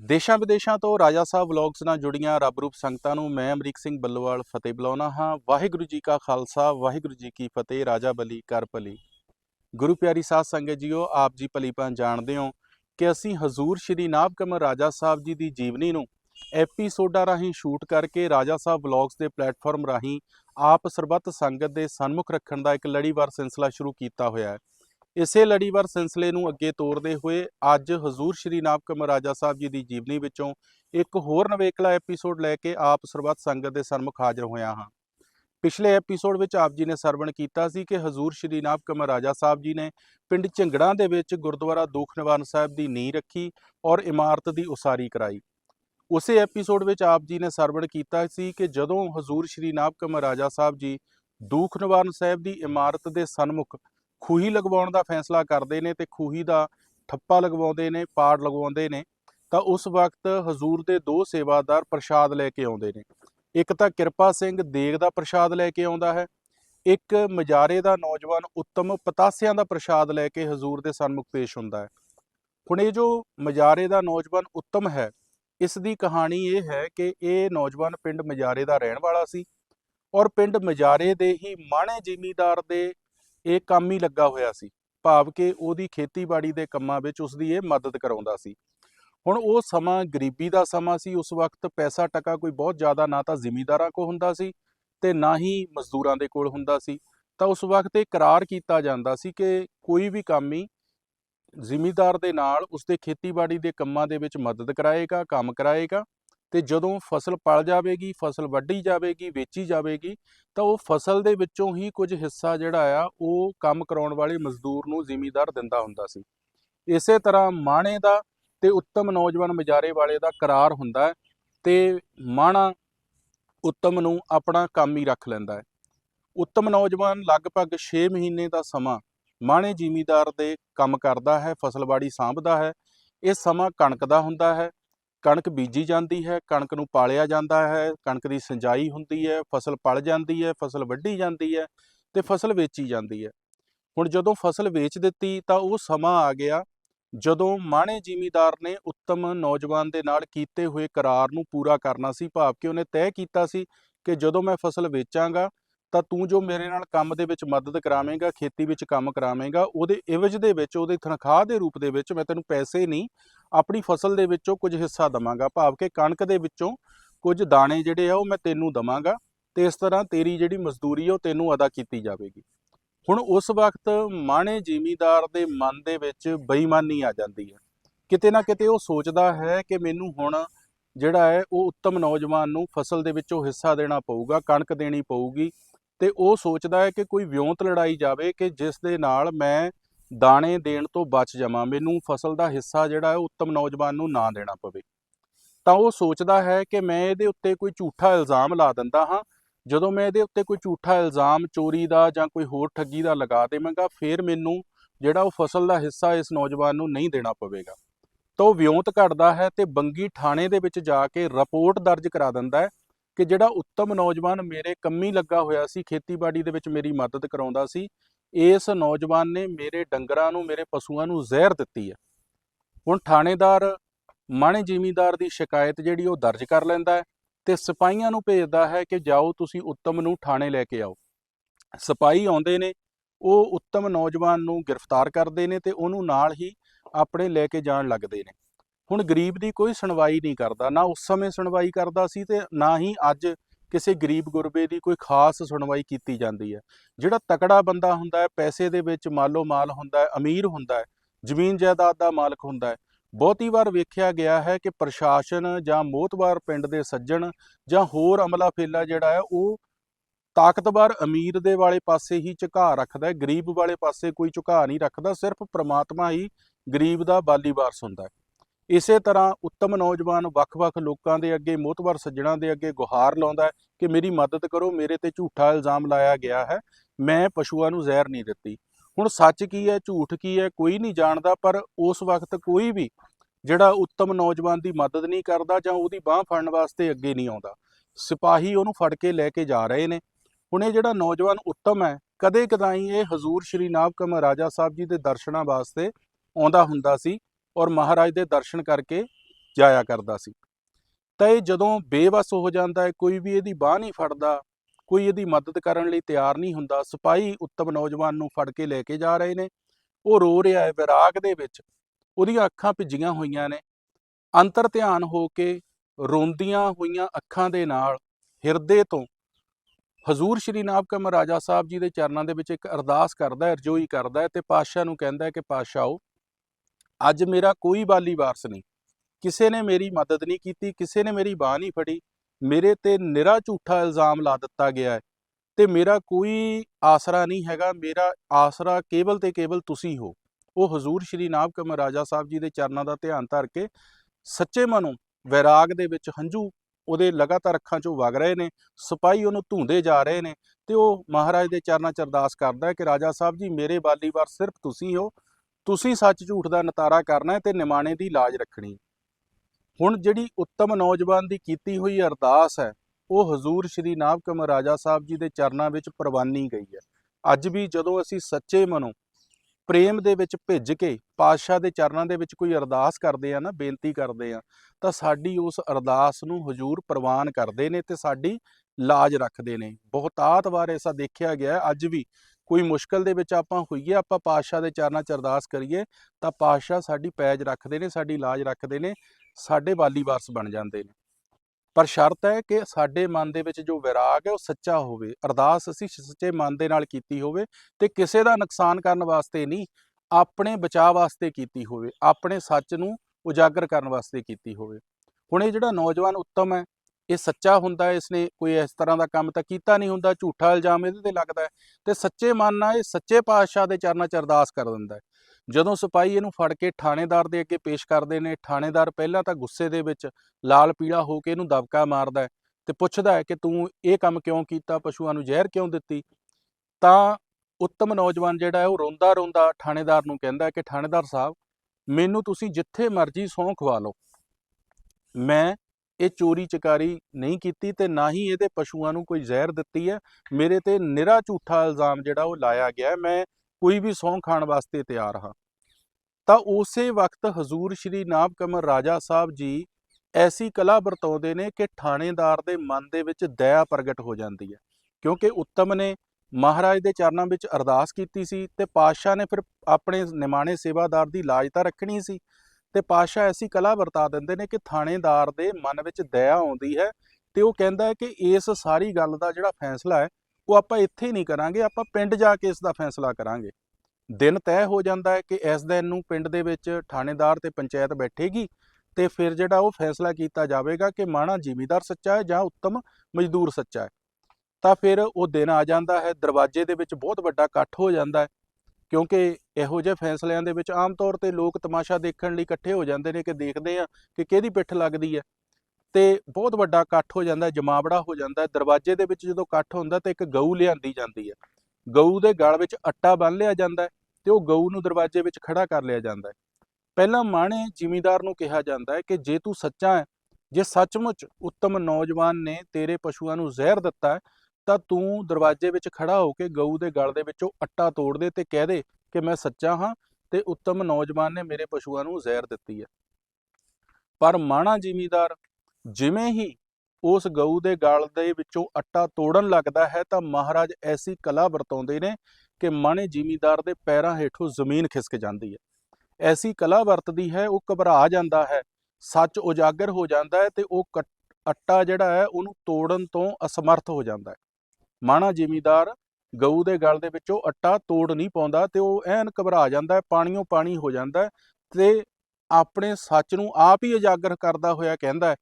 ਦੇਸ਼ਾਂ ਵਿਦੇਸ਼ਾਂ ਤੋਂ ਰਾਜਾ ਸਾਹਿਬ ਵਲੌਗਸ ਨਾਲ ਜੁੜੀਆਂ ਰੱਬ ਰੂਪ ਸੰਗਤਾਂ ਨੂੰ ਮੈਂ ਅਮਰੀਕ ਸਿੰਘ ਬੱਲੋਵਾਲ ਫਤਿਹ ਬੁਲਾਉਣਾ ਹਾਂ। ਵਾਹਿਗੁਰੂ ਜੀ ਕਾ ਖਾਲਸਾ, ਵਾਹਿਗੁਰੂ ਜੀ ਕੀ ਫਤਿਹ, ਰਾਜਾ ਬਲੀ ਕਰ ਭਲੀ। ਗੁਰੂ ਪਿਆਰੀ ਸਾਧ ਸੰਗਤ ਜੀਓ, ਆਪ ਜੀ ਭਲੀ ਭਾਂ ਜਾਣਦੇ ਹੋ ਕਿ ਅਸੀਂ ਹਜ਼ੂਰ ਸ਼੍ਰੀ ਨਾਭ ਕਮਰ ਰਾਜਾ ਸਾਹਿਬ ਜੀ ਦੀ ਜੀਵਨੀ ਨੂੰ ਐਪੀਸੋਡਾਂ ਰਾਹੀਂ ਸ਼ੂਟ ਕਰਕੇ ਰਾਜਾ ਸਾਹਿਬ ਵਲੌਗਸ ਦੇ ਪਲੇਟਫਾਰਮ ਰਾਹੀਂ ਆਪ ਸਰਬੱਤ ਸੰਗਤ ਦੇ ਸਨਮੁਖ ਰੱਖਣ ਦਾ ਇੱਕ ਲੜੀਵਾਰ ਸਿਲਸਿਲਾ ਸ਼ੁਰੂ ਕੀਤਾ ਹੋਇਆ ਹੈ। ਇਸੇ ਲੜੀਵਾਰ ਸਿਲਸਿਲੇ ਨੂੰ ਅੱਗੇ ਤੋਰਦੇ ਹੋਏ ਅੱਜ ਹਜ਼ੂਰ ਸ਼੍ਰੀ ਨਾਭ ਕਮਰ ਰਾਜਾ ਸਾਹਿਬ ਜੀ ਦੀ ਜੀਵਨੀ ਵਿੱਚੋਂ ਇੱਕ ਹੋਰ ਨਵੇਕਲਾ ਐਪੀਸੋਡ ਲੈ ਕੇ ਆਪ ਸਰਬੱਤ ਸੰਗਤ ਦੇ ਸਨਮੁਖ ਹਾਜ਼ਰ ਹੋਇਆ ਹਾਂ। ਪਿਛਲੇ ਐਪੀਸੋਡ ਵਿੱਚ ਆਪ ਜੀ ਨੇ ਸਰਵਣ ਕੀਤਾ ਸੀ ਕਿ ਹਜ਼ੂਰ ਸ਼੍ਰੀ ਨਾਭ ਕਮਰ ਰਾਜਾ ਸਾਹਿਬ ਜੀ ਨੇ ਪਿੰਡ ਝਿੰਗੜਾਂ ਦੇ ਵਿੱਚ ਗੁਰਦੁਆਰਾ ਦੂਖ ਨਿਵਾਰਨ ਸਾਹਿਬ ਦੀ ਨੀਂਹ ਰੱਖੀ ਔਰ ਇਮਾਰਤ ਦੀ ਉਸਾਰੀ ਕਰਾਈ। ਉਸੇ ਐਪੀਸੋਡ ਵਿੱਚ ਆਪ ਜੀ ਨੇ ਸਰਵਣ ਕੀਤਾ ਸੀ ਕਿ ਜਦੋਂ ਹਜ਼ੂਰ ਸ਼੍ਰੀ ਨਾਭ ਕਮਰ ਰਾਜਾ ਸਾਹਿਬ ਜੀ ਦੂਖ ਨਿਵਾਰਨ ਸਾਹਿਬ ਦੀ ਇਮਾਰਤ ਦੇ ਸਨਮੁਖ ਖੂਹੀ ਲਗਵਾਉਣ ਦਾ ਫੈਸਲਾ ਕਰਦੇ ਨੇ ਤੇ ਖੂਹੀ ਦਾ ਠੱਪਾ ਲਗਵਾਉਂਦੇ ਨੇ, ਪਾੜ ਲਗਵਾਉਂਦੇ ਨੇ, ਤਾਂ ਉਸ ਵਕਤ ਹਜ਼ੂਰ ਦੇ ਦੋ ਸੇਵਾਦਾਰ ਪ੍ਰਸ਼ਾਦ ਲੈ ਕੇ ਆਉਂਦੇ ਨੇ। ਇੱਕ ਤਾਂ ਕਿਰਪਾ ਸਿੰਘ ਦੇਗ ਦਾ ਪ੍ਰਸ਼ਾਦ ਲੈ ਕੇ ਆਉਂਦਾ ਹੈ, ਇੱਕ ਮਜਾਰੇ ਦਾ ਨੌਜਵਾਨ ਉੱਤਮ ਪਤਾਸਿਆਂ ਦਾ ਪ੍ਰਸ਼ਾਦ ਲੈ ਕੇ ਹਜ਼ੂਰ ਦੇ ਸਨਮੁਖ ਪੇਸ਼ ਹੁੰਦਾ ਹੈ। ਹੁਣ ਇਹ ਜੋ ਮਜਾਰੇ ਦਾ ਨੌਜਵਾਨ ਉੱਤਮ ਹੈ, ਇਸ ਦੀ ਕਹਾਣੀ ਇਹ ਹੈ ਕਿ ਇਹ ਨੌਜਵਾਨ ਪਿੰਡ ਮਜਾਰੇ ਦਾ ਰਹਿਣ ਵਾਲਾ ਸੀ ਔਰ ਪਿੰਡ ਮਜਾਰੇ ਦੇ ਹੀ ਮਾਣੇ ਜ਼ਿਮੀਦਾਰ ਦੇ ਇਹ ਕੰਮ ਹੀ ਲੱਗਾ ਹੋਇਆ ਸੀ, ਭਾਵ ਕਿ ਉਹਦੀ ਖੇਤੀਬਾੜੀ ਦੇ ਕੰਮਾਂ ਵਿੱਚ ਉਸ ਦੀ ਇਹ ਮਦਦ ਕਰਾਉਂਦਾ ਸੀ। ਹੁਣ ਉਹ ਸਮਾਂ ਗਰੀਬੀ ਦਾ ਸਮਾਂ ਸੀ, ਉਸ ਵਕਤ ਪੈਸਾ ਟਕਾ ਕੋਈ ਬਹੁਤ ਜ਼ਿਆਦਾ ਨਾ ਤਾਂ ਜ਼ਿਮੀਦਾਰਾਂ ਕੋਲ ਹੁੰਦਾ ਸੀ ਤੇ ਨਾ ਹੀ ਮਜ਼ਦੂਰਾਂ ਦੇ ਕੋਲ ਹੁੰਦਾ ਸੀ। ਤਾਂ ਉਸ ਵਕਤ ਇਹ ਕਰਾਰ ਕੀਤਾ ਜਾਂਦਾ ਸੀ ਕਿ ਕੋਈ ਵੀ ਕਾਮੀ ਜ਼ਿਮੀਦਾਰ ਦੇ ਨਾਲ ਉਸਦੇ ਖੇਤੀਬਾੜੀ ਦੇ ਕੰਮਾਂ ਦੇ ਵਿੱਚ ਮਦਦ ਕਰਾਏਗਾ, ਕੰਮ ਕਰਾਏਗਾ ਤੇ ਜਦੋਂ ਫਸਲ ਪਲ ਜਾਵੇਗੀ, ਫਸਲ ਵੱਢੀ ਜਾਵੇਗੀ, ਵੇਚੀ ਜਾਵੇਗੀ, ਤਾਂ ਉਹ ਫਸਲ ਦੇ ਵਿੱਚੋਂ ਹੀ ਕੁਝ ਹਿੱਸਾ ਜਿਹੜਾ ਆ, ਉਹ ਕੰਮ ਕਰਾਉਣ ਵਾਲੇ ਮਜ਼ਦੂਰ ਨੂੰ ਜ਼ਿਮੀਦਾਰ ਦਿੰਦਾ ਹੁੰਦਾ ਸੀ। ਇਸੇ ਤਰ੍ਹਾਂ ਮਾਣੇ ਦਾ ਤੇ ਉੱਤਮ ਨੌਜਵਾਨ ਮਜਾਰੇ ਵਾਲੇ ਦਾ ਕਰਾਰ ਹੁੰਦਾ ਹੈ ਤੇ ਮਾਣਾ ਉੱਤਮ ਨੂੰ ਆਪਣਾ ਕੰਮ ਹੀ ਰੱਖ ਲੈਂਦਾ ਹੈ। ਉੱਤਮ ਨੌਜਵਾਨ ਲਗਭਗ 6 ਮਹੀਨੇ ਦਾ ਸਮਾਂ ਮਾਣੇ ਜ਼ਿਮੀਦਾਰ ਦੇ ਕੰਮ ਕਰਦਾ ਹੈ ਫਸਲਬਾੜੀ ਸਾਂਭਦਾ ਹੈ, ਇਹ ਸਮਾਂ ਕਣਕ ਦਾ ਹੁੰਦਾ ਹੈ ਕਣਕ ਬੀਜੀ ਜਾਂਦੀ ਹੈ, ਕਣਕ ਨੂੰ ਪਾਲਿਆ ਜਾਂਦਾ ਹੈ, ਕਣਕ ਦੀ ਸਿੰਜਾਈ ਹੁੰਦੀ ਹੈ, ਫਸਲ ਪਲ ਜਾਂਦੀ ਹੈ, ਫਸਲ ਵੱਢੀ ਜਾਂਦੀ ਹੈ ਤੇ ਫਸਲ ਵੇਚੀ ਜਾਂਦੀ ਹੈ। ਹੁਣ ਜਦੋਂ ਫਸਲ ਵੇਚ ਦਿੱਤੀ ਤਾਂ ਉਹ ਸਮਾਂ ਆ ਗਿਆ ਜਦੋਂ ਮਾਣੇ ਜ਼ਿਮੀਦਾਰ ਨੇ ਉੱਤਮ ਨੌਜਵਾਨ ਦੇ ਨਾਲ ਕੀਤੇ ਹੋਏ ਕਰਾਰ ਨੂੰ ਪੂਰਾ ਕਰਨਾ ਸੀ, ਭਾਵ ਕਿ ਉਹਨੇ ਤੈਅ ਕੀਤਾ ਸੀ ਕਿ ਜਦੋਂ ਮੈਂ ਫਸਲ ਵੇਚਾਂਗਾ ਤਾਂ ਤੂੰ ਜੋ ਮੇਰੇ ਨਾਲ ਕੰਮ ਦੇ ਵਿੱਚ ਮਦਦ ਕਰਾਵੇਂਗਾ, ਖੇਤੀ ਵਿੱਚ ਕੰਮ ਕਰਾਵੇਂਗਾ, ਉਹਦੇ ਇਵਜ ਦੇ ਵਿੱਚ, ਉਹਦੇ ਤਨਖਾਹ ਦੇ ਰੂਪ ਦੇ ਵਿੱਚ ਮੈਂ ਤੈਨੂੰ ਪੈਸੇ ਨਹੀਂ ਆਪਣੀ ਫਸਲ ਦੇ ਵਿੱਚੋਂ ਕੁਝ ਹਿੱਸਾ ਦਵਾਂਗਾ। ਭਾਵ ਕਿ ਕਣਕ ਦੇ ਵਿੱਚੋਂ ਕੁਝ ਦਾਣੇ ਜਿਹੜੇ ਆ, ਉਹ ਮੈਂ ਤੈਨੂੰ ਦਵਾਂਗਾ ਤੇ ਇਸ ਤਰ੍ਹਾਂ ਤੇਰੀ ਜਿਹੜੀ ਮਜ਼ਦੂਰੀ ਆ, ਉਹ ਤੈਨੂੰ ਅਦਾ ਕੀਤੀ ਜਾਵੇਗੀ। ਹੁਣ ਉਸ ਵਕਤ ਮਾਣੇ ਜ਼ਿਮੀਦਾਰ ਦੇ ਮਨ ਦੇ ਵਿੱਚ ਬੇਈਮਾਨੀ ਆ ਜਾਂਦੀ ਹੈ। ਕਿਤੇ ਨਾ ਕਿਤੇ ਉਹ ਸੋਚਦਾ ਹੈ ਕਿ ਮੈਨੂੰ ਹੁਣ ਜਿਹੜਾ ਹੈ, ਉਹ ਉੱਤਮ ਨੌਜਵਾਨ ਨੂੰ ਫਸਲ ਦੇ ਵਿੱਚੋਂ ਹਿੱਸਾ ਦੇਣਾ ਪਊਗਾ, ਕਣਕ ਦੇਣੀ ਪਊਗੀ ਤੇ ਉਹ ਸੋਚਦਾ ਹੈ ਕਿ ਕੋਈ ਵਿਉਂਤ ਲੜਾਈ ਜਾਵੇ ਕਿ ਜਿਸ ਦੇ ਨਾਲ ਮੈਂ ਦਾਣੇ ਦੇਣ ਤੋਂ ਬਚ ਜਾਵਾਂ, ਮੈਨੂੰ ਫਸਲ ਦਾ ਹਿੱਸਾ ਜਿਹੜਾ ਹੈ ਉੱਤਮ ਨੌਜਵਾਨ ਨੂੰ ਨਾ ਦੇਣਾ ਪਵੇ। ਤਾਂ ਉਹ ਸੋਚਦਾ ਹੈ ਕਿ ਮੈਂ ਇਹਦੇ ਉੱਤੇ ਕੋਈ ਝੂਠਾ ਇਲਜ਼ਾਮ ਲਾ ਦਿੰਦਾ ਹਾਂ। ਜਦੋਂ ਮੈਂ ਇਹਦੇ ਉੱਤੇ ਕੋਈ ਝੂਠਾ ਇਲਜ਼ਾਮ, ਚੋਰੀ ਦਾ ਜਾਂ ਕੋਈ ਹੋਰ ਠੱਗੀ ਦਾ ਲਗਾ ਦੇਵਾਂਗਾ, ਫਿਰ ਮੈਨੂੰ ਜਿਹੜਾ ਉਹ ਫਸਲ ਦਾ ਹਿੱਸਾ ਇਸ ਨੌਜਵਾਨ ਨੂੰ ਨਹੀਂ ਦੇਣਾ ਪਵੇਗਾ। ਤਾਂ ਉਹ ਵਿਉਂਤ ਘੜਦਾ ਹੈ ਤੇ ਬੰਗੀ ਥਾਣੇ ਦੇ ਵਿੱਚ ਜਾ ਕੇ ਰਿਪੋਰਟ ਦਰਜ ਕਰਾ ਦਿੰਦਾ ਹੈ ਕਿ ਜਿਹੜਾ ਉੱਤਮ ਨੌਜਵਾਨ ਮੇਰੇ ਕੰਮੀ ਲੱਗਾ ਹੋਇਆ ਸੀ, ਖੇਤੀਬਾੜੀ ਦੇ ਵਿੱਚ ਮੇਰੀ ਮਦਦ ਕਰਾਉਂਦਾ ਸੀ ਇਸ ਨੌਜਵਾਨ ਨੇ ਮੇਰੇ ਡੰਗਰਾਂ ਨੂੰ, ਮੇਰੇ ਪਸ਼ੂਆਂ ਨੂੰ ਜ਼ਹਿਰ ਦਿੱਤੀ ਹੈ। ਹੁਣ ਥਾਣੇਦਾਰ, ਮਾਣੇ ਜ਼ਿਮੀਂਦਾਰ ਦੀ ਸ਼ਿਕਾਇਤ ਜਿਹੜੀ ਉਹ ਦਰਜ ਕਰ ਲੈਂਦਾ ਹੈ ਤੇ ਸਿਪਾਹੀਆਂ ਨੂੰ ਭੇਜਦਾ ਹੈ ਕਿ ਜਾਓ ਤੁਸੀਂ ਉੱਤਮ ਨੂੰ ਥਾਣੇ ਲੈ ਕੇ ਆਓ। ਸਿਪਾਹੀ ਆਉਂਦੇ ਨੇ, ਉਹ ਉੱਤਮ ਨੌਜਵਾਨ ਨੂੰ ਗ੍ਰਿਫਤਾਰ ਕਰਦੇ ਨੇ ਤੇ ਉਹਨੂੰ ਨਾਲ ਹੀ ਆਪਣੇ ਲੈ ਕੇ ਜਾਣ ਲੱਗਦੇ ਨੇ। ਹੁਣ ਗਰੀਬ ਦੀ ਕੋਈ ਸੁਣਵਾਈ ਨਹੀਂ ਕਰਦਾ, ਨਾ ਉਸ ਸਮੇਂ ਸੁਣਵਾਈ ਕਰਦਾ ਸੀ ਤੇ ਨਾ ਹੀ ਅੱਜ ਕਿਸੇ ਗਰੀਬ ਗੁਰਬੇ ਦੀ ਕੋਈ ਖਾਸ ਸੁਣਵਾਈ ਕੀਤੀ ਜਾਂਦੀ ਹੈ। ਜਿਹੜਾ ਤਕੜਾ ਬੰਦਾ ਹੁੰਦਾ ਹੈ, ਪੈਸੇ ਦੇ ਵਿੱਚ ਮਾਲੋ ਮਾਲ ਹੁੰਦਾ ਹੈ, ਅਮੀਰ ਹੁੰਦਾ ਹੈ, ਜ਼ਮੀਨ ਜਾਇਦਾਦ ਦਾ ਮਾਲਕ ਹੁੰਦਾ ਹੈ। ਬਹੁਤੀ ਵਾਰ ਵੇਖਿਆ ਗਿਆ ਹੈ ਕਿ ਪ੍ਰਸ਼ਾਸਨ ਜਾਂ ਮੋਤਬਾਰ ਪਿੰਡ ਦੇ ਸੱਜਣ ਜਾਂ ਹੋਰ ਅਮਲਾ ਫੇਲਾ ਜਿਹੜਾ ਹੈ, ਉਹ ਤਾਕਤਵਰ ਅਮੀਰ ਦੇ ਵਾਲੇ ਪਾਸੇ ਹੀ ਝੁਕਾਅ ਰੱਖਦਾ ਹੈ। ਗਰੀਬ ਵਾਲੇ ਪਾਸੇ ਕੋਈ ਝੁਕਾਅ ਨਹੀਂ ਰੱਖਦਾ, ਸਿਰਫ ਪ੍ਰਮਾਤਮਾ ਹੀ ਗਰੀਬ ਦਾ ਬਾਲੀ ਵਾਰਸ ਹੁੰਦਾ ਹੈ। ਇਸੇ ਤਰ੍ਹਾਂ ਉੱਤਮ ਨੌਜਵਾਨ ਵੱਖ-ਵੱਖ ਲੋਕਾਂ ਦੇ ਅੱਗੇ, ਮੋਤਬਰ ਸੱਜਣਾ ਦੇ ਅੱਗੇ ਗੁਹਾਰ ਲਾਉਂਦਾ ਕਿ ਮੇਰੀ ਮਦਦ ਕਰੋ, ਮੇਰੇ ਤੇ ਝੂਠਾ ਇਲਜ਼ਾਮ ਲਾਇਆ ਗਿਆ ਹੈ। ਮੈਂ ਪਸ਼ੂਆਂ ਨੂੰ ਜ਼ਹਿਰ ਨਹੀਂ ਦਿੱਤੀ। ਹੁਣ ਸੱਚ ਕੀ ਹੈ, ਝੂਠ ਕੀ ਹੈ, ਕੋਈ ਨਹੀਂ ਜਾਣਦਾ, ਪਰ ਉਸ ਵਕਤ ਕੋਈ ਵੀ ਜਿਹੜਾ ਉੱਤਮ ਨੌਜਵਾਨ ਦੀ ਮਦਦ ਨਹੀਂ ਕਰਦਾ ਜਾਂ ਉਹਦੀ ਬਾਹ ਫੜਨ ਵਾਸਤੇ ਅੱਗੇ ਨਹੀਂ ਆਉਂਦਾ। ਸਿਪਾਹੀ ਉਹਨੂੰ ਫੜ ਕੇ ਲੈ ਕੇ ਜਾ ਰਹੇ ਨੇ। ਹੁਣ ਇਹ ਜਿਹੜਾ ਨੌਜਵਾਨ ਉੱਤਮ ਹੈ ਕਦੇ ਕਦਾਈ ਇਹ ਹਜ਼ੂਰ ਸ਼੍ਰੀ ਨਾਭ ਕਮਲ ਰਾਜਾ ਸਾਹਿਬ ਜੀ ਦੇ ਦਰਸ਼ਨਾਂ ਵਾਸਤੇ ਆਉਂਦਾ ਹੁੰਦਾ ਸੀ। ਔਰ ਮਹਾਰਾਜ ਦੇ ਦਰਸ਼ਨ ਕਰਕੇ ਜਾਇਆ ਕਰਦਾ ਸੀ। ਤਾਂ ਇਹ ਜਦੋਂ ਬੇਵਸ ਹੋ ਜਾਂਦਾ ਹੈ, ਕੋਈ ਵੀ ਇਹਦੀ ਬਾਹ ਨਹੀਂ ਫੜਦਾ, ਕੋਈ ਇਹਦੀ ਮਦਦ ਕਰਨ ਲਈ ਤਿਆਰ ਨਹੀਂ ਹੁੰਦਾ, ਸਿਪਾਹੀ ਉੱਤਮ ਨੌਜਵਾਨ ਨੂੰ ਫੜ ਕੇ ਲੈ ਕੇ ਜਾ ਰਹੇ ਨੇ, ਉਹ ਰੋ ਰਿਹਾ ਹੈ, ਵਿਰਾਗ ਦੇ ਵਿੱਚ, ਉਹਦੀਆਂ ਅੱਖਾਂ ਭਿੱਜੀਆਂ ਹੋਈਆਂ ਨੇ, ਅੰਤਰ ਧਿਆਨ ਹੋ ਕੇ ਰੋਂਦੀਆਂ ਹੋਈਆਂ ਅੱਖਾਂ ਦੇ ਨਾਲ, ਹਿਰਦੇ ਤੋਂ, ਹਜ਼ੂਰ ਸ਼੍ਰੀ ਨਾਭ ਕਮ ਰਾਜਾ ਸਾਹਿਬ ਜੀ ਦੇ ਚਰਨਾਂ ਦੇ ਵਿੱਚ ਇੱਕ ਅਰਦਾਸ ਕਰਦਾ ਹੈ, ਰਜੋਈ ਕਰਦਾ ਹੈ ਤੇ ਪਾਤਸ਼ਾਹ ਨੂੰ ਕਹਿੰਦਾ ਹੈ ਕਿ ਪਾਤਸ਼ਾਹੋ ਅੱਜ ਮੇਰਾ ਕੋਈ ਬਾਲੀ ਵਾਰਸ ਨਹੀਂ। ਕਿਸੇ ਨੇ ਮੇਰੀ ਮਦਦ ਨਹੀਂ ਕੀਤੀ, ਕਿਸੇ ਨੇ ਮੇਰੀ ਬਾਹ ਨਹੀਂ ਫੜੀ। ਮੇਰੇ ਤੇ ਨਿਰਾ ਝੂਠਾ ਇਲਜ਼ਾਮ ਲਾ ਦਿੱਤਾ ਗਿਆ ਹੈ ਤੇ ਮੇਰਾ ਕੋਈ ਆਸਰਾ ਨਹੀਂ ਹੈਗਾ। ਮੇਰਾ ਆਸਰਾ ਕੇਵਲ ਤੇ ਕੇਵਲ ਤੁਸੀਂ ਹੋ। ਉਹ ਹਜ਼ੂਰ ਸ਼੍ਰੀ ਨਾਮ ਕਮਰ ਰਾਜਾ ਸਾਹਿਬ ਜੀ ਦੇ ਚਰਨਾਂ ਦਾ ਧਿਆਨ ਧਰ ਕੇ ਸੱਚੇ ਮਨੋਂ ਵੈਰਾਗ ਦੇ ਵਿੱਚ ਹੰਝੂ ਉਹਦੇ ਲਗਾਤਾਰ ਅੱਖਾਂ 'ਚੋਂ ਵਗ ਰਹੇ ਨੇ, ਸਿਪਾਹੀ ਉਹਨੂੰ ਧੂੰਦੇ ਜਾ ਰਹੇ ਨੇ ਤੇ ਉਹ ਮਹਾਰਾਜ ਦੇ ਚਰਨਾਂ 'ਚ ਅਰਦਾਸ ਕਰਦਾ ਹੈ ਕਿ ਰਾਜਾ ਸਾਹਿਬ ਜੀ, ਮੇਰੇ ਬਾਲੀਵਾਰ ਸਿਰਫ ਤੁਸੀਂ ਹੋ। ਤੁਸੀਂ ਸੱਚ ਝੂਠ ਦਾ ਨਤਾਰਾ ਕਰਨਾ ਤੇ ਨਿਮਾਣੇ ਦੀ ਲਾਜ ਰੱਖਣੀ ਹੁਣ ਜਿਹੜੀ ਉੱਤਮ ਨੌਜਵਾਨ ਦੀ ਕੀਤੀ ਹੋਈ ਅਰਦਾਸ ਹੈ, ਉਹ ਹਜ਼ੂਰ ਸ਼੍ਰੀ ਨਾਭਕਮ ਰਾਜਾ ਸਾਹਿਬ ਜੀ ਦੇ ਚਰਨਾਂ ਵਿੱਚ ਪ੍ਰਵਾਨੀ ਗਈ ਹੈ। ਅੱਜ ਵੀ ਜਦੋਂ ਅਸੀਂ ਸੱਚੇ ਮਨੋਂ ਪ੍ਰੇਮ ਦੇ ਵਿੱਚ ਭਿੱਜ ਕੇ ਪਾਤਸ਼ਾਹ ਦੇ ਚਰਨਾਂ ਦੇ ਵਿੱਚ ਕੋਈ ਅਰਦਾਸ ਕਰਦੇ ਆ ਨਾ, ਬੇਨਤੀ ਕਰਦੇ ਆ ਤਾਂ ਸਾਡੀ ਉਸ ਅਰਦਾਸ ਨੂੰ ਹਜ਼ੂਰ ਪ੍ਰਵਾਨ ਕਰਦੇ ਨੇ ਤੇ ਸਾਡੀ ਲਾਜ ਰੱਖਦੇ ਨੇ। ਬਹੁਤਾਤ ਵਾਰ ਐਸਾ ਦੇਖਿਆ ਗਿਆ ਅੱਜ ਵੀ ਕੋਈ ਮੁਸ਼ਕਲ ਦੇ ਵਿੱਚ ਆਪਾਂ ਹੋਈਏ, ਆਪਾਂ ਪਾਤਸ਼ਾਹ ਦੇ ਚਰਨਾਂ 'ਚ ਅਰਦਾਸ ਕਰੀਏ, ਤਾਂ ਪਾਤਸ਼ਾਹ ਸਾਡੀ ਪੈਜ ਰੱਖਦੇ ਨੇ, ਸਾਡੀ ਲਾਜ ਰੱਖਦੇ ਨੇ, ਸਾਡੇ ਵਾਲੀ ਵਾਰਸ ਬਣ ਜਾਂਦੇ ਨੇ। ਪਰ ਸ਼ਰਤ ਹੈ ਕਿ ਸਾਡੇ ਮਨ ਦੇ ਵਿੱਚ ਜੋ ਵਿਰਾਗ ਹੈ, ਉਹ ਸੱਚਾ ਹੋਵੇ, ਅਰਦਾਸ ਅਸੀਂ ਸੱਚੇ ਮਨ ਦੇ ਨਾਲ ਕੀਤੀ ਹੋਵੇ ਤੇ ਕਿਸੇ ਦਾ ਨੁਕਸਾਨ ਕਰਨ ਵਾਸਤੇ ਨਹੀਂ, ਆਪਣੇ ਬਚਾਅ ਵਾਸਤੇ ਕੀਤੀ ਹੋਵੇ, ਆਪਣੇ ਸੱਚ ਨੂੰ ਉਜਾਗਰ ਕਰਨ ਵਾਸਤੇ ਕੀਤੀ ਹੋਵੇ। ਹੁਣ ਇਹ ਜਿਹੜਾ ਨੌਜਵਾਨ ਉੱਤਮ ਹੈ ਇਹ ਸੱਚਾ ਹੁੰਦਾ ਇਸਨੇ ਕੋਈ ਇਸ ਤਰ੍ਹਾਂ ਦਾ ਕੰਮ ਤਾਂ ਕੀਤਾ ਨਹੀਂ ਹੁੰਦਾ, ਝੂਠਾ ਇਲਜ਼ਾਮ ਇਹਦੇ ਤੇ ਲੱਗਦਾ ਹੈ, ਤੇ ਸੱਚੇ ਮਨ ਨਾਲ ਇਹ ਸੱਚੇ ਪਾਤਸ਼ਾਹ ਦੇ ਚਰਨਾਂ 'ਚ ਅਰਦਾਸ ਕਰ ਦਿੰਦਾ ਹੈ। ਜਦੋਂ ਸਿਪਾਹੀ ਇਹਨੂੰ ਫੜ ਕੇ ਥਾਣੇਦਾਰ ਦੇ ਅੱਗੇ ਪੇਸ਼ ਕਰਦੇ ਨੇ, ਥਾਣੇਦਾਰ ਪਹਿਲਾਂ ਤਾਂ ਗੁੱਸੇ ਦੇ ਵਿੱਚ ਲਾਲ ਪੀਲਾ ਹੋ ਕੇ ਇਹਨੂੰ ਦਬਕਾ ਮਾਰਦਾ ਹੈ ਤੇ ਪੁੱਛਦਾ ਹੈ ਕਿ ਤੂੰ ਇਹ ਕੰਮ ਕਿਉਂ ਕੀਤਾ, ਪਸ਼ੂਆਂ ਨੂੰ ਜ਼ਹਿਰ ਕਿਉਂ ਦਿੱਤੀ? ਤਾਂ ਉੱਤਮ ਨੌਜਵਾਨ ਜਿਹੜਾ ਹੈ ਉਹ ਰੋਂਦਾ ਰੋਂਦਾ ਥਾਣੇਦਾਰ ਨੂੰ ਕਹਿੰਦਾ ਕਿ, ਥਾਣੇਦਾਰ ਸਾਹਿਬ, ਮੈਨੂੰ ਤੁਸੀਂ ਜਿੱਥੇ ਮਰਜ਼ੀ ਸਹੁੰ ਖਵਾ ਲਓ। ਮੈਂ ਇਹ ਚੋਰੀ ਚਕਾਰੀ ਨਹੀਂ ਕੀਤੀ ਤੇ ਨਾ ਹੀ ਇਹਦੇ ਪਸ਼ੂਆਂ ਨੂੰ ਕੋਈ ਜ਼ਹਿਰ ਦਿੱਤੀ ਹੈ। ਮੇਰੇ ਤੇ ਨਿਰਾ ਝੂਠਾ ਇਲਜ਼ਾਮ ਜਿਹੜਾ ਉਹ ਲਾਇਆ ਗਿਆ ਮੈਂ ਕੋਈ ਵੀ ਸਹੁੰ ਖਾਣ ਵਾਸਤੇ ਤਿਆਰ ਹਾਂ। ਤਾਂ ਉਸੇ ਵਕਤ ਹਜ਼ੂਰ ਸ਼੍ਰੀ ਨਾਭਕਮਲ ਰਾਜਾ ਸਾਹਿਬ ਜੀ ਐਸੀ ਕਲਾ ਵਰਤਾਉਂਦੇ ਨੇ ਕਿ ਥਾਣੇਦਾਰ ਦੇ ਮਨ ਦੇ ਵਿੱਚ ਦਇਆ ਪ੍ਰਗਟ ਹੋ ਜਾਂਦੀ ਹੈ। ਕਿਉਂਕਿ ਉੱਤਮ ਨੇ ਮਹਾਰਾਜ ਦੇ ਚਰਨਾਂ ਵਿੱਚ ਅਰਦਾਸ ਕੀਤੀ ਸੀ ਤੇ ਪਾਤਸ਼ਾਹ ਨੇ ਫਿਰ ਆਪਣੇ ਨਿਮਾਣੇ ਸੇਵਾਦਾਰ ਦੀ ਲਾਜ ਤਾਂ ਰੱਖਣੀ ਸੀ। ਤੇ ਪਾਤਸ਼ਾਹ ਐਸੀ ਕਲਾ ਵਰਤਾ ਦਿੰਦੇ ਨੇ ਕਿ ਥਾਣੇਦਾਰ ਦੇ ਮਨ ਵਿੱਚ ਦਇਆ ਆਉਂਦੀ ਹੈ ਤੇ ਉਹ ਕਹਿੰਦਾ ਹੈ ਕਿ ਇਸ ਸਾਰੀ ਗੱਲ ਦਾ ਜਿਹੜਾ ਫੈਸਲਾ ਹੈ, ਉਹ ਆਪਾਂ ਇੱਥੇ ਨਹੀਂ ਕਰਾਂਗੇ, ਆਪਾਂ ਪਿੰਡ ਜਾ ਕੇ ਇਸ ਦਾ ਫੈਸਲਾ ਕਰਾਂਗੇ। ਦਿਨ ਤੈਅ ਹੋ ਜਾਂਦਾ ਹੈ ਕਿ ਇਸ ਦਿਨ ਨੂੰ ਪਿੰਡ ਦੇ ਵਿੱਚ ਥਾਣੇਦਾਰ ਤੇ ਪੰਚਾਇਤ ਬੈਠੇਗੀ ਤੇ ਫਿਰ ਜਿਹੜਾ ਉਹ ਫੈਸਲਾ ਕੀਤਾ ਜਾਵੇਗਾ ਕਿ ਮਾਣਾ ਜ਼ਿਮੀਦਾਰ ਸੱਚਾ ਹੈ ਜਾਂ ਉੱਤਮ ਮਜ਼ਦੂਰ ਸੱਚਾ ਹੈ। ਤਾਂ ਫਿਰ ਉਹ ਦਿਨ ਆ ਜਾਂਦਾ ਹੈ, ਦਰਵਾਜ਼ੇ ਦੇ ਵਿੱਚ ਬਹੁਤ ਵੱਡਾ ਇਕੱਠ ਹੋ ਜਾਂਦਾ ਹੈ ਕਿਉਂਕਿ ਇਹੋ ਜਿਹੇ ਫੈਸਲਿਆਂ ਦੇ ਵਿੱਚ ਆਮ ਤੌਰ ਤੇ ਲੋਕ ਤਮਾਸ਼ਾ ਦੇਖਣ ਲਈ ਇਕੱਠੇ ਹੋ ਜਾਂਦੇ ਨੇ ਕਿ ਦੇਖਦੇ ਆ ਕਿ ਕਿਹਦੀ ਪਿੱਠ ਲੱਗਦੀ ਹੈ। ਤੇ ਬਹੁਤ ਵੱਡਾ ਇਕੱਠ ਹੋ ਜਾਂਦਾ, ਜਮਾਵੜਾ ਹੋ ਜਾਂਦਾ, ਦਰਵਾਜ਼ੇ ਦੇ ਵਿੱਚ ਜਦੋਂ ਇਕੱਠ ਹੁੰਦਾ ਤੇ ਇੱਕ ਗਊ ਲਿਆਂਦੀ ਜਾਂਦੀ ਹੈ। ਗਊ ਦੇ ਗਲ ਵਿੱਚ ਅੱਟਾ ਬੰਨ੍ਹ ਲਿਆ ਜਾਂਦਾ ਹੈ ਤੇ ਉਹ ਗਊ ਨੂੰ ਦਰਵਾਜ਼ੇ ਵਿੱਚ ਖੜਾ ਕਰ ਲਿਆ ਜਾਂਦਾ ਹੈ। ਪਹਿਲਾਂ ਮਾਣੇ ਜ਼ਿਮੀਦਾਰ ਨੂੰ ਕਿਹਾ ਜਾਂਦਾ ਹੈ ਕਿ ਜੇ ਤੂੰ ਸੱਚਾ ਹੈ, ਜੇ ਸੱਚਮੁੱਚ ਉੱਤਮ ਨੌਜਵਾਨ ਨੇ ਤੇਰੇ ਪਸ਼ੂਆਂ ਨੂੰ ਜ਼ਹਿਰ ਦਿੱਤਾ ਹੈ ਤਾਂ ਤੂੰ ਦਰਵਾਜ਼ੇ ਵਿੱਚ ਖੜਾ ਹੋ ਕੇ ਗਊ ਦੇ ਗਲ ਦੇ ਵਿੱਚੋਂ ਅੱਟਾ ਤੋੜ ਦੇ ਤੇ ਕਹਿ ਦੇ ਕਿ ਮੈਂ ਸੱਚਾ ਹਾਂ ਤੇ ਉੱਤਮ ਨੌਜਵਾਨ ਨੇ ਮੇਰੇ ਪਸ਼ੂਆਂ ਨੂੰ ਜ਼ਹਿਰ ਦਿੱਤੀ ਹੈ। ਪਰ ਮਾਣਾ ਜ਼ਿਮੀਦਾਰ, ਜਿਵੇਂ ਹੀ ਉਸ ਗਊ ਦੇ ਗਲ ਦੇ ਵਿੱਚੋਂ ਆਟਾ ਤੋੜਨ ਲੱਗਦਾ ਹੈ ਤਾਂ ਮਹਾਰਾਜ ਐਸੀ ਕਲਾ ਵਰਤਾਉਂਦੇ ਨੇ ਕਿ ਮਾਣੇ ਜ਼ਿਮੀਦਾਰ ਦੇ ਪੈਰਾਂ ਹੇਠੋਂ ਜ਼ਮੀਨ ਖਿਸਕ ਜਾਂਦੀ ਹੈ। ਐਸੀ ਕਲਾ ਵਰਤਦੀ ਹੈ, ਉਹ ਘਬਰਾ ਜਾਂਦਾ ਹੈ, ਸੱਚ ਉਜਾਗਰ ਹੋ ਜਾਂਦਾ ਹੈ ਤੇ ਉਹ ਕੱਟ- ਅੱਟਾ ਜਿਹੜਾ ਹੈ ਉਹਨੂੰ ਤੋੜਨ ਤੋਂ ਅਸਮਰਥ ਹੋ ਜਾਂਦਾ ਹੈ। ਮਾਣਾ ਜ਼ਿਮੀਦਾਰ ਗਊ ਦੇ ਗਲ ਦੇ ਵਿੱਚੋਂ ਆਟਾ ਤੋੜ ਨਹੀਂ ਪਾਉਂਦਾ ਤੇ ਉਹ ਐਨ ਘਬਰਾ ਜਾਂਦਾ ਹੈ, ਪਾਣੀਓਂ ਪਾਣੀ ਹੋ ਜਾਂਦਾ ਤੇ ਆਪਣੇ ਸੱਚ ਨੂੰ ਆਪ ਹੀ ਉਜਾਗਰ ਕਰਦਾ ਹੋਇਆ ਕਹਿੰਦਾ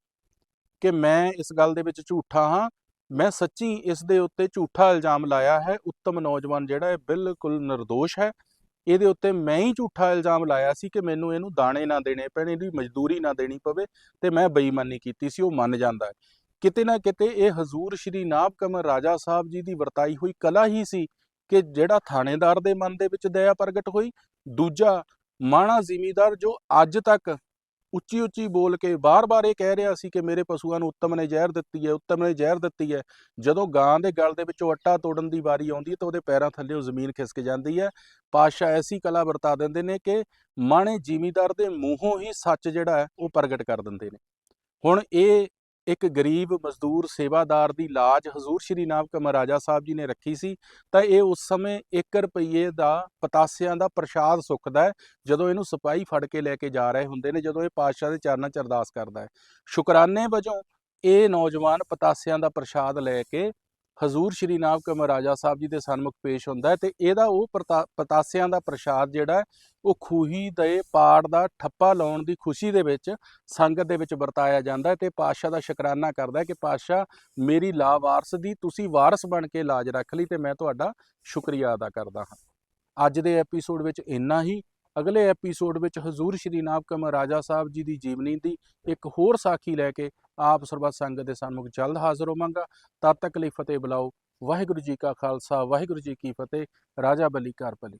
ਕਿ ਮੈਂ ਇਸ ਗੱਲ ਦੇ ਵਿੱਚ ਝੂਠਾ ਹਾਂ, ਮੈਂ ਸੱਚੀ ਇਸ ਦੇ ਉੱਤੇ ਝੂਠਾ ਇਲਜ਼ਾਮ ਲਾਇਆ ਹੈ, ਉੱਤਮ ਨੌਜਵਾਨ ਜਿਹੜਾ ਹੈ ਬਿਲਕੁਲ નિર્ਦੋਸ਼ ਹੈ, ਇਹਦੇ ਉੱਤੇ ਮੈਂ ਹੀ ਝੂਠਾ ਇਲਜ਼ਾਮ ਲਾਇਆ ਸੀ ਕਿ ਮੈਨੂੰ ਇਹਨੂੰ ਦਾਣੇ ਨਾ ਦੇਣੇ ਪੈਣ, ਇਹਦੀ ਮਜ਼ਦੂਰੀ ਨਾ ਦੇਣੀ ਪਵੇ ਤੇ ਮੈਂ ਬੇਈਮਾਨੀ ਕੀਤੀ ਸੀ, ਉਹ ਮੰਨ ਜਾਂਦਾ ਹੈ। ਕਿਤੇ ਨਾ ਕਿਤੇ ਇਹ ਹਜ਼ੂਰ ਸ਼੍ਰੀ ਨਾਭ ਕਮਰ ਰਾਜਾ ਸਾਹਿਬ ਜੀ ਦੀ ਵਰਤਾਈ ਹੋਈ ਕਲਾ ਹੀ ਸੀ ਕਿ ਜਿਹੜਾ ਥਾਣੇਦਾਰ ਦੇ ਮਨ ਦੇ ਵਿੱਚ ਦਇਆ ਪ੍ਰਗਟ ਹੋਈ, ਦੂਜਾ ਮਾਣਾ ਜ਼ਿਮੀਦਾਰ ਜੋ ਅੱਜ ਤੱਕ ਉੱਚੀ ਉੱਚੀ ਬੋਲ ਕੇ ਬਾਰ-ਬਾਰ ਇਹ ਕਹਿ ਰਿਹਾ ਸੀ ਕਿ ਮੇਰੇ ਪਸ਼ੂਆਂ ਨੂੰ ਉੱਤਮ ਨੇ ਜ਼ਹਿਰ ਦਿੱਤੀ ਹੈ, ਉੱਤਮ ਨੇ ਜ਼ਹਿਰ ਦਿੱਤੀ ਹੈ। ਜਦੋਂ ਗਾਂ ਦੇ ਗਲ ਦੇ ਵਿੱਚੋਂ ਆਟਾ ਤੋੜਨ ਦੀ ਵਾਰੀ ਆਉਂਦੀ ਹੈ ਤਾਂ ਉਹਦੇ ਪੈਰਾਂ ਥੱਲੇ ਉਹ ਜ਼ਮੀਨ ਖਿਸਕ ਜਾਂਦੀ ਹੈ। ਪਾਤਸ਼ਾਹ ਐਸੀ ਕਲਾ ਵਰਤਾ ਦਿੰਦੇ ਨੇ ਕਿ ਮਾਣੇ ਜ਼ਿਮੀਦਾਰ ਦੇ ਮੂੰਹੋਂ ਹੀ ਸੱਚ ਜਿਹੜਾ ਹੈ ਉਹ ਪ੍ਰਗਟ ਕਰ ਦਿੰਦੇ ਨੇ। ਹੁਣ ਇਹ ਇੱਕ ਗਰੀਬ ਮਜ਼ਦੂਰ ਸੇਵਾਦਾਰ ਦੀ ਲਾਜ ਹਜ਼ੂਰ ਸ਼੍ਰੀ ਨਾਨਕ ਮਹਾਰਾਜਾ ਸਾਹਿਬ ਜੀ ਨੇ ਰੱਖੀ ਸੀ, ਤਾਂ ਇਹ ਉਸ ਸਮੇਂ 1 ਰੁਪਏ ਦਾ ਪਤਾਸਿਆਂ ਦਾ ਪ੍ਰਸ਼ਾਦ ਸੁੱਕਦਾ ਹੈ, ਜਦੋਂ ਇਹਨੂੰ ਸਿਪਾਹੀ ਫੜ ਕੇ ਲੈ ਕੇ ਜਾ ਰਹੇ ਹੁੰਦੇ ਨੇ, ਜਦੋਂ ਇਹ ਪਾਤਸ਼ਾਹ ਦੇ ਚਰਨਾਂ 'ਚ ਅਰਦਾਸ ਕਰਦਾ ਹੈ। ਸ਼ੁਕਰਾਨੇ ਵਜੋਂ ਇਹ ਨੌਜਵਾਨ ਪਤਾਸਿਆਂ ਦਾ ਪ੍ਰਸ਼ਾਦ ਲੈ ਕੇ ਹਜ਼ੂਰ ਸ਼੍ਰੀ ਨਾਮ ਨਾਨਕ ਮਹਾਰਾਜਾ ਸਾਹਿਬ ਜੀ ਦੇ ਸਨਮੁਖ ਪੇਸ਼ ਹੁੰਦਾ ਹੈ ਤੇ ਇਹਦਾ ਉਹ ਪਰਤਾ- ਪਤਾਸਿਆਂ ਦਾ ਪ੍ਰਸ਼ਾਦ ਜਿਹੜਾ ਉਹ ਖੂਹੀ ਦੇ ਪਾੜ ਦਾ ਠੱਪਾ ਲਾਉਣ ਦੀ ਖੁਸ਼ੀ ਦੇ ਵਿੱਚ, ਸੰਗਤ ਦੇ ਵਿੱਚ ਵਰਤਾਇਆ ਜਾਂਦਾ ਹੈ ਤੇ ਪਾਤਸ਼ਾਹ ਦਾ ਸ਼ੁਕਰਾਨਾ ਕਰਦਾ ਹੈ ਕਿ ਪਾਤਸ਼ਾਹ ਮੇਰੀ ਲਾ ਵਾਰਸ ਦੀ ਤੁਸੀਂ ਵਾਰਸ ਬਣ ਕੇ ਲਾਜ ਰੱਖ ਲਈ ਤੇ ਮੈਂ ਤੁਹਾਡਾ ਸ਼ੁਕਰੀਆ ਅਦਾ ਕਰਦਾ ਹਾਂ। ਅੱਜ ਦੇ ਐਪੀਸੋਡ ਵਿੱਚ ਇੰਨਾ ਹੀ। ਅਗਲੇ ਐਪੀਸੋਡ ਵਿੱਚ ਹਜ਼ੂਰ ਸ਼੍ਰੀ ਨਾਗ ਕਮਰ ਰਾਜਾ ਸਾਹਿਬ ਜੀ ਦੀ ਜੀਵਨੀ ਦੀ ਇੱਕ ਹੋਰ ਸਾਖੀ ਲੈ ਕੇ ਆਪ ਸਰਬੱਤ ਸੰਗਤ ਦੇ ਸਨਮੁਖ ਜਲਦ ਹਾਜ਼ਰ ਹੋਵਾਂਗਾ। ਤਦ ਤੱਕ ਲਈ ਫਤਿਹ ਬੁਲਾਓ। ਵਾਹਿਗੁਰੂ ਜੀ ਕਾ ਖਾਲਸਾ, ਵਾਹਿਗੁਰੂ ਜੀ ਕੀ ਫਤਿਹ। ਰਾਜਾ ਬਲੀ ਕਰਪਲੀ